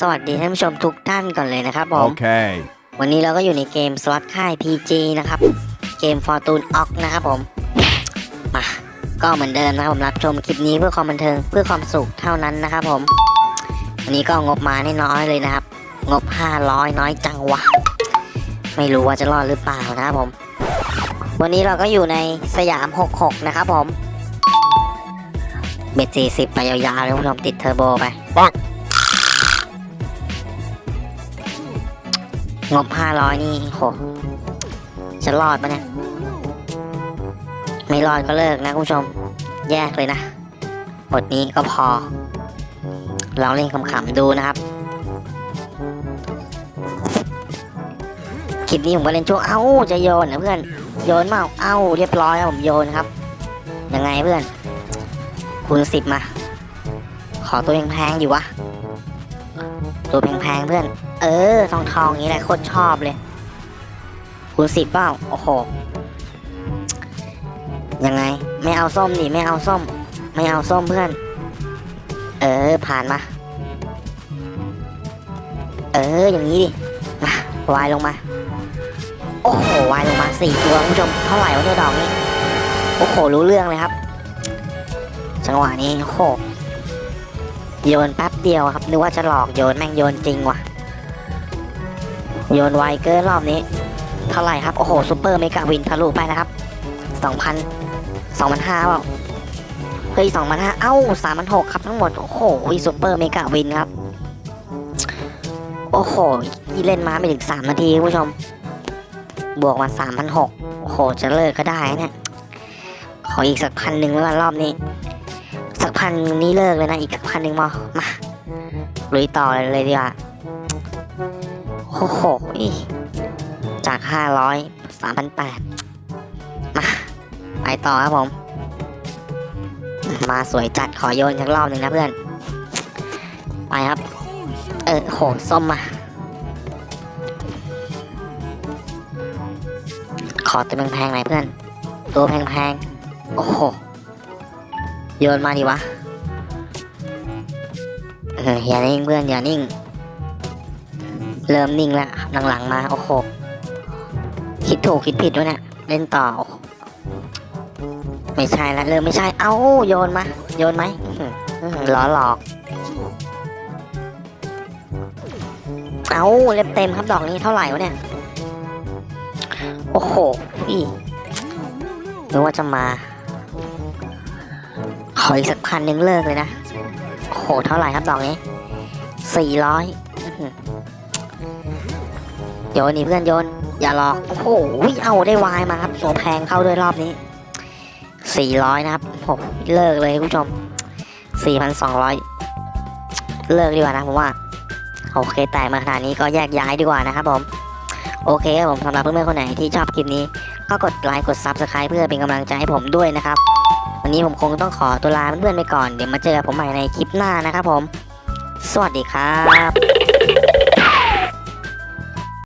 สวัสดีท่านผู้ชมทุกท่านก่อนเลยนะครับผม Okay. วันนี้เราก็อยู่ในเกมสล็อตค่าย PG นะครับ เกม Fortune Ox นะครับผม มา ก็เหมือนเดิมนะครับผมรับชมคลิปนี้เพื่อความบันเทิงเพื่อความสุขเท่านั้นนะครับผม วันนี้ก็งบมาน้อยๆเลยนะครับ งบ 500 น้อยจังวะ ไม่รู้ว่าจะรอดหรือเปล่านะครับผม วันนี้เราก็อยู่ในสยาม 66 นะครับผม เบ็ด40 ไปยาวๆเลยคุณผู้ชมติดเทอร์โบไป ปังงบ500นี่โหจะรอดปะเนี่ย ไม่รอดก็เลิกนะคุณผู้ชม แยกเลยนะบทนี้ก็พอ ลองเล่นขำๆดูนะครับ คลิปนี้ผมก็เล่นช่วง เอ้า จะโยนนะเพื่อน โยนเมาเอ้า เรียบร้อยครับผมโยนครับ ยังไงเพื่อน คูณสิบมา ขอตัวแพงๆอยู่วะ ตัวแพงๆเพื่อน เออ ทองทองอย่างนี้แหละโคตรชอบเลย คูณสิบเปล่า โอ้โห ยังไง ไม่เอาส้มดิไม่เอาส้ม ไม่เอาส้มเพื่อน เออ ผ่านมา เออ อย่างนี้ดิ มาวายลงมา โอ้โห วายลงมาสี่ตัวคุณผู้ชม เท่าไหร่วะเนี่ยดอกนี้ โอ้โห รู้เรื่องเลยครับ จังหวะนี้โอ้โห โยนแป๊บเดียวครับนึกว่าจะหลอกโยนแม่งโยนจริงว่ะ โยนไวเกินรอบนี้ เท่าไหร่ครับ โอ้โหซูเปอร์เมกาวินทะลุไปนะครับสองพันสองพันห้าเปล่าเฮ้ยสองพันห้าเอ้าสามพันหกครับทั้งหมด โอ้โหซูเปอร์เมกาวินครับ โอ้โหที่เล่นมาไม่ถึงสามนาทีคุณผู้ชม บวกมาสามพันหกโอ้โหจะเลิกก็ได้นี่ยขออีกสักพันหนึ่งแล้วกันรอบนี้ สักพันนี้เลิกเลยนะอีกสักพันหนึ่งมามาลุยต่อเลยเลยดีกว่าโอ้โหจากห้าร้อยสามพันแปดมาไปต่อครับผม มาสวยจัดขอโยนสักรอบหนึ่งนะเพื่อน ไปครับ เออโหส้มมา ขอตัวแพงๆหน่อยเพื่อน ตัวแพงๆ โอ้โห โยนมาดิวะ เอออย่านิ่งเพื่อนอย่านิ่ง เริ่มนิ่งแล้วหลังๆมาโอ้โหคิดถูกคิดผิดด้วยเนี่ยเล่นต่อ ไม่ใช่แล้วเริ่มไม่ใช่ เอ้าโยนมา โยนไหมอื้อหืออื้อหือล้อหลอก เอ้าเล็บเต็มครับดอกนี้เท่าไหร่วะเนี่ย โอ้โหอีนึกว่าจะมา ขออีกสักพันหนึ่งเลิกเลยนะโอ้โห เท่าไหร่ครับดอกนี้สี่ร้อยโยนนี่เพื่อนโยน อย่าหลอก โอ้โหเอาได้วายมาครับตัวแพงเข้าด้วยรอบนี้สี่ร้อยนะครับโอ้โหเลิกเลยคุณผู้ชมสี่พันสองร้อยเลิกดีกว่านะผมว่า โอเคแต่มาขนาดนี้ก็แยกย้ายดีกว่านะครับผม โอเคครับผมสำหรับเพื่อนๆคนไหนที่ชอบคลิปนี้ ก็กดไลค์กด Subscribe เพื่อเป็นกำลังใจให้ผมด้วยนะครับ วันนี้ผมคงต้องขอตัวลาเพื่อนๆไปก่อน เดี๋ยวมาเจอผมใหม่ในคลิปหน้านะครับผม สวัสดีครับ